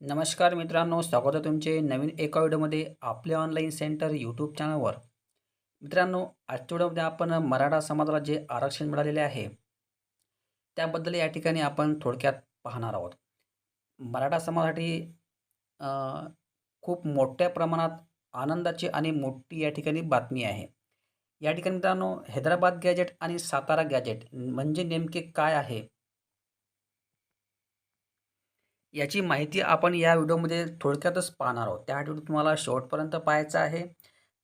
नमस्कार मित्रांनो स्वागत आहे तुमचे नवीन एका व्हिडिओमध्ये आपले ऑनलाईन सेंटर यूट्यूब चॅनलवर मित्रांनो आजच्या व्हिडिओमध्ये आपण मराठा समाजाला जे आरक्षण मिळालेले आहे त्याबद्दल या ठिकाणी आपण थोडक्यात पाहणार आहोत. मराठा समाजासाठी खूप मोठ्या प्रमाणात आनंदाची आणि मोठी या ठिकाणी बातमी आहे. या ठिकाणी मित्रांनो हैदराबाद गॅजेट आणि सातारा गॅजेट म्हणजे नेमके काय आहे याची माहिती आपण या व्हिडिओमध्ये थोडक्यातच पाहणार आहोत. त्या व्हिडिओ तुम्हाला शेवटपर्यंत पाहायचा आहे.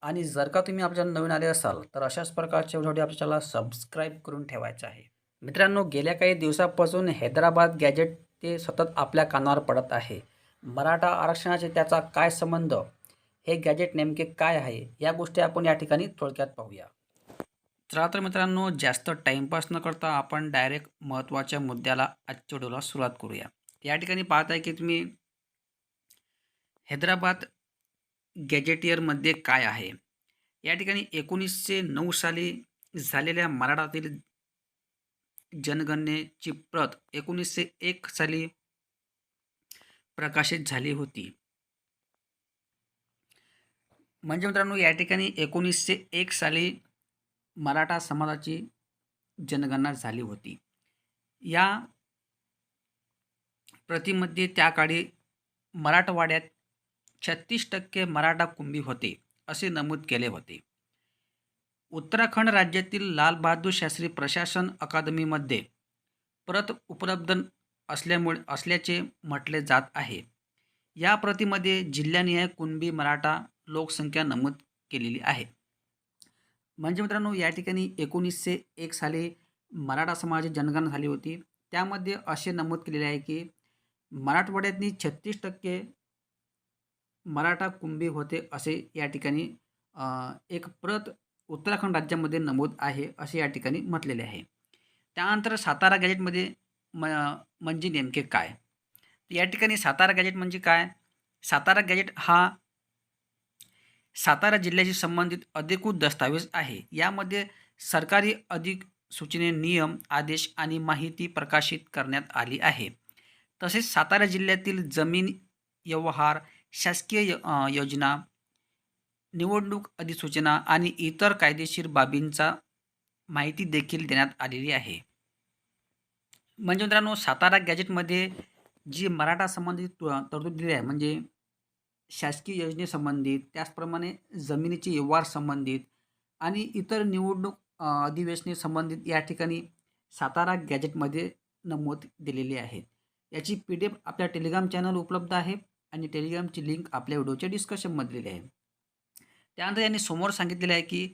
आणि जर का तुम्ही आपल्या नवीन आले असाल तर अशाच प्रकारच्या व्हिडिओ आपल्याला सबस्क्राईब करून ठेवायचं आहे. मित्रांनो गेल्या काही दिवसापासून हैदराबाद गॅजेट ते सतत आपल्या कानावर पडत आहे. मराठा आरक्षणाचे त्याचा काय संबंध? हे गॅजेट नेमके काय आहे? या गोष्टी आपण या ठिकाणी थोडक्यात पाहूया. चला तर मित्रांनो जास्त टाईमपास न करता आपण डायरेक्ट महत्त्वाच्या मुद्द्याला आजच्या व्हिडिओला सुरुवात करूया. या ठिकाणी पाहत आहे की तुम्ही हैदराबाद गॅजेटियरमध्ये काय आहे? या ठिकाणी एकोणीसशे नऊ साली झालेल्या मराठातील जनगणनेची प्रत एकोणीसशे एक साली प्रकाशित झाली होती. म्हणजे मित्रांनो या ठिकाणी एकोणीसशे एक साली मराठा समाजाची जनगणना झाली होती. या प्रतीमध्ये त्या काळी मराठवाड्यात छत्तीस टक्के मराठा कुंभी होते असे नमूद केले होते. उत्तराखंड राज्यातील लालबहादूर शास्त्री प्रशासन अकादमीमध्ये प्रत उपलब्ध असल्यामुळे असल्याचे म्हटले जात आहे. या प्रतीमध्ये जिल्हानिहाय कुणबी मराठा लोकसंख्या नमूद केलेली आहे. म्हणजे मित्रांनो या ठिकाणी एकोणीसशे एक साली मराठा समाजाची जनगणना झाली होती. त्यामध्ये असे नमूद केलेले आहे की मराठवाड्यातनी छत्तीस टक्के मराठा कुंभी होते असे या ठिकाणी एक प्रत उत्तराखंड राज्यामध्ये नमूद आहे असे या ठिकाणी म्हटलेले आहे. त्यानंतर सातारा गॅजेटमध्ये म म्हणजे नेमके काय? या ठिकाणी सातारा गॅजेट म्हणजे काय? सातारा गॅजेट हा सातारा जिल्ह्याशी संबंधित अधिकृत दस्तावेज आहे. यामध्ये सरकारी अधिक सूचने नियम आदेश आणि माहिती प्रकाशित करण्यात आली आहे. तसेच सातारा जिल्ह्यातील जमीन व्यवहार शासकीय योजना निवडणूक अधिसूचना आणि इतर कायदेशीर बाबींचा माहिती देखील देण्यात आलेली आहे. म्हणजे मित्रांनो सातारा गॅजेटमध्ये जी मराठा संबंधित तु- तरतूद दिली आहे म्हणजे शासकीय योजनेसंबंधित त्याचप्रमाणे जमिनीचे व्यवहार संबंधित आणि इतर निवडणूक अधिवेशने संबंधित या ठिकाणी सातारा गॅजेटमध्ये नमूद दिलेली आहे. याची पी डी एफ आपल्या टेलिग्राम चॅनल उपलब्ध आहे आणि टेलिग्रामची लिंक आपल्या व्हिडिओच्या डिस्कशनमध्ये दिली आहे. त्यानंतर यांनी समोर सांगितलेलं आहे की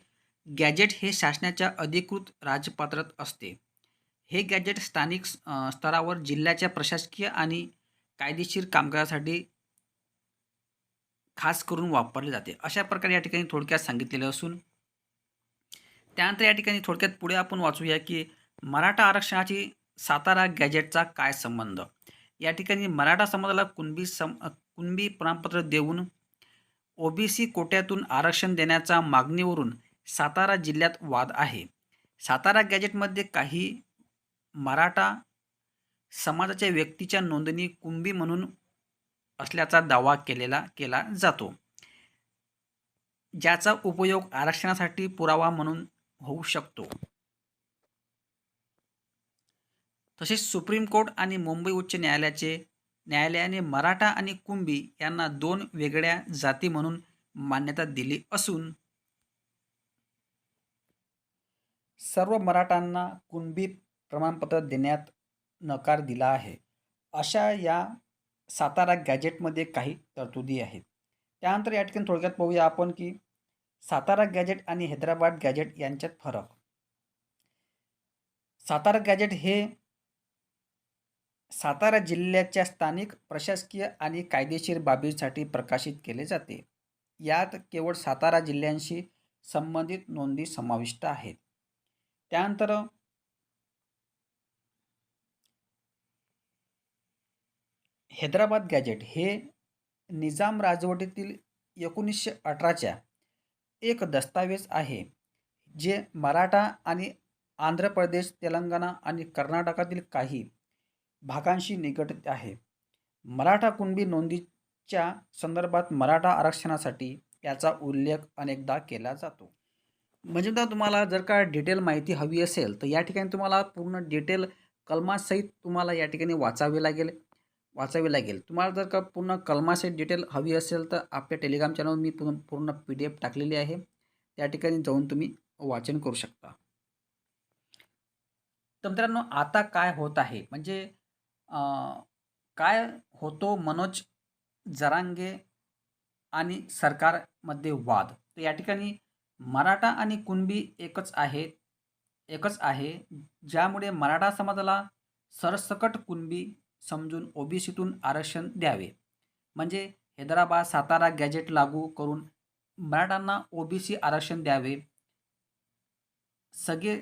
गॅजेट हे शासनाच्या अधिकृत राजपात्रात असते. हे गॅजेट स्थानिक स्तरावर जिल्ह्याच्या प्रशासकीय आणि कायदेशीर कामकाजासाठी खास करून वापरले जाते. अशा प्रकारे या ठिकाणी थोडक्यात सांगितलेलं असून त्यानंतर या ठिकाणी थोडक्यात पुढे आपण वाचूया की मराठा आरक्षणाची सातारा गॅजेटचा काय संबंध? या ठिकाणी मराठा समाजाला कुणबी सम कुणबी प्रमाणपत्र देऊन ओबीसी कोट्यातून आरक्षण देण्याच्या मागणीवरून सातारा जिल्ह्यात वाद आहे. सातारा गॅजेटमध्ये काही मराठा समाजाच्या व्यक्तीच्या नोंदणी कुणबी म्हणून असल्याचा दावा केलेला केला जातो. ज्याचा उपयोग आरक्षणासाठी पुरावा म्हणून होऊ शकतो. तसेच सुप्रीम कोर्ट आणि मुंबई उच्च न्यायालयाचे न्यायालयाने मराठा आणि कुंभी यांना दोन वेगळ्या जाती म्हणून मान्यता दिली असून सर्व मराठांना कुणबी प्रमाणपत्र देण्यात नकार दिला आहे. अशा या सातारा गॅजेटमध्ये काही तरतुदी आहेत. त्यानंतर या ठिकाणी थोडक्यात पाहूया आपण की सातारा गॅजेट आणि हैदराबाद गॅजेट यांच्यात फरक. सातारा गॅजेट हे सातारा जिल्ह्याच्या स्थानिक प्रशासकीय आणि कायदेशीर बाबींसाठी प्रकाशित केले जाते. यात केवळ सातारा जिल्ह्यांशी संबंधित नोंदी समाविष्ट आहेत. त्यानंतर हैदराबाद गॅजेट हे निजाम राजवटीतील एकोणीसशे अठराच्या एक दस्तावेज आहे जे मराठा आणि आंध्र प्रदेश तेलंगणा आणि कर्नाटकातील काही भागांशी निगडित आहे. मराठा कुणबी नोंदीच्या संदर्भात मराठा आरक्षणासाठी याचा उल्लेख अनेकदा केला जातो. म्हणजे आता तुम्हाला जर का डिटेल माहिती हवी असेल तर या ठिकाणी तुम्हाला पूर्ण डिटेल कलमासहित तुम्हाला या ठिकाणी वाचावे लागेल. वाचावे लागेल. तुम्हाला जर का पूर्ण कलमासहित डिटेल हवी असेल तर आपल्या टेलिग्राम चॅनलवर मी पूर्ण पूर्ण पी डी एफ टाकलेली आहे. त्या ठिकाणी जाऊन तुम्ही वाचन करू शकता. तर मित्रांनो आता काय होत आहे? म्हणजे काय होतो मनोज जरांगे आणि सरकारमध्ये वाद? तर या ठिकाणी मराठा आणि कुणबी एकच आहेत एकच आहे ज्यामुळे मराठा समाजाला सरसकट कुणबी समजून ओबीसीतून आरक्षण द्यावे. म्हणजे हैदराबाद सातारा गॅजेट लागू करून मराठांना ओबीसी आरक्षण द्यावे. सगळे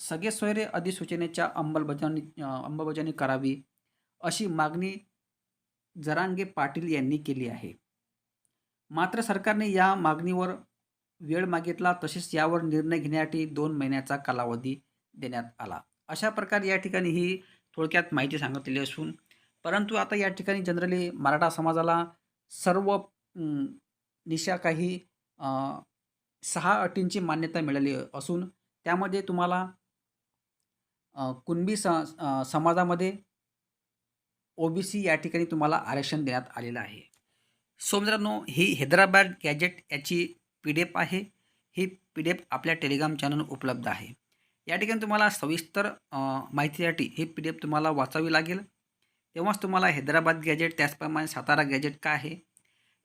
सगळे सोयरे अधिसूचनेच्या अंमलबजावणी अंमलबजावणी करावी अशी मागणी जरांगे पाटील यांनी केली आहे. मात्र सरकारने या मागणीवर वेळ मागितला तसेच यावर निर्णय घेण्यासाठी दोन महिन्याचा कालावधी देण्यात आला. अशा प्रकारे या ठिकाणी ही थोडक्यात माहिती सांगितलेली असून परंतु आता या ठिकाणी जनरली मराठा समाजाला सर्व निशा काही सहा अटींची मान्यता मिळाली असून त्यामध्ये तुम्हाला कुणबी स अं, समाजामध्ये ओबीसी या ठिकाणी तुम्हाला आरक्षण देण्यात आलेलं आहे. सो मित्रांनो ही हैदराबाद गॅजेट याची पी डी एफ आहे. ही पी डी एफ आपल्या टेलिग्राम चॅनल उपलब्ध आहे. या ठिकाणी तुम्हाला सविस्तर माहितीसाठी ही पी डी एफ तुम्हाला वाचावी लागेल. तेव्हाच तुम्हाला हैदराबाद गॅजेट त्याचप्रमाणे सातारा गॅजेट काय आहे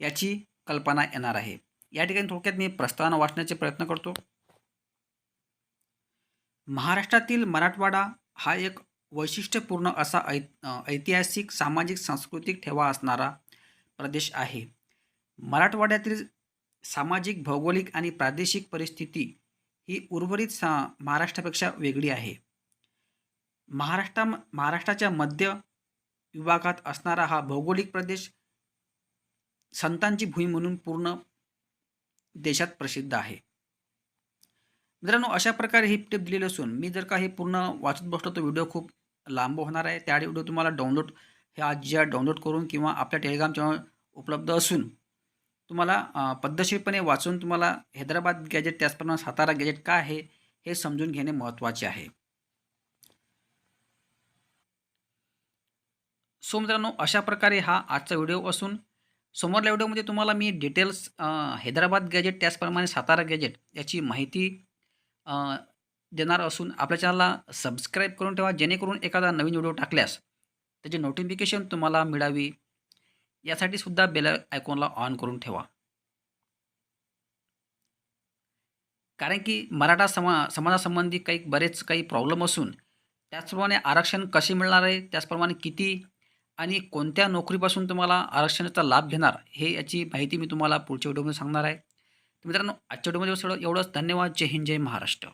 याची कल्पना येणार आहे. या ठिकाणी थोडक्यात मी प्रस्तावना वाचण्याचे प्रयत्न करतो. महाराष्ट्रातील मराठवाडा हा एक वैशिष्ट्यपूर्ण असा ऐ ऐतिहासिक सामाजिक सांस्कृतिक ठेवा असणारा प्रदेश आहे. मराठवाड्यातील सामाजिक भौगोलिक आणि प्रादेशिक परिस्थिती ही उर्वरित सा महाराष्ट्रापेक्षा वेगळी आहे. महाराष्ट्रा महाराष्ट्राच्या मध्य विभागात असणारा हा भौगोलिक प्रदेश संतांची भूमी म्हणून पूर्ण देशात प्रसिद्ध आहे. मित्रांनो अशा प्रकारे ही टिप दिलेली असून मी जर का हे पूर्ण वाचत बसलो तर व्हिडिओ खूप लांब होणार आहे. त्या व्हिडिओ तुम्हाला डाउनलोड हे आज ज्या डाउनलोड करून किंवा आपल्या टेलिग्राम चॅनल उपलब्ध असून तुम्हाला पद्धतशीरपणे वाचून तुम्हाला हैदराबाद गॅजेट त्याचप्रमाणे सातारा गॅजेट काय आहे हे समजून घेणे महत्त्वाचे आहे. सो मित्रांनो अशा प्रकारे हा आजचा व्हिडिओ असून समोरल्या व्हिडिओमध्ये तुम्हाला मी डिटेल्स हैदराबाद गॅजेट त्याचप्रमाणे सातारा गॅजेट याची माहिती देणार असून आपल्या चॅनलला सबस्क्राईब करून ठेवा जेणेकरून एखादा नवीन व्हिडिओ टाकल्यास त्याची नोटिफिकेशन तुम्हाला मिळावी. यासाठी सुद्धा बेल आयकॉनला ऑन करून ठेवा. कारण की मराठा समा समाजासंबंधी काही बरेच काही प्रॉब्लेम असून त्याचप्रमाणे आरक्षण कसे मिळणार आहे त्याचप्रमाणे किती आणि कोणत्या नोकरीपासून तुम्हाला आरक्षणाचा लाभ घेणार हे याची माहिती मी तुम्हाला पुढच्या व्हिडिओमध्ये सांगणार आहे. मित्रांनो आजच्या व्हिडिओमध्ये एवढं एवढंच. धन्यवाद. जय हिंद. जय महाराष्ट्र.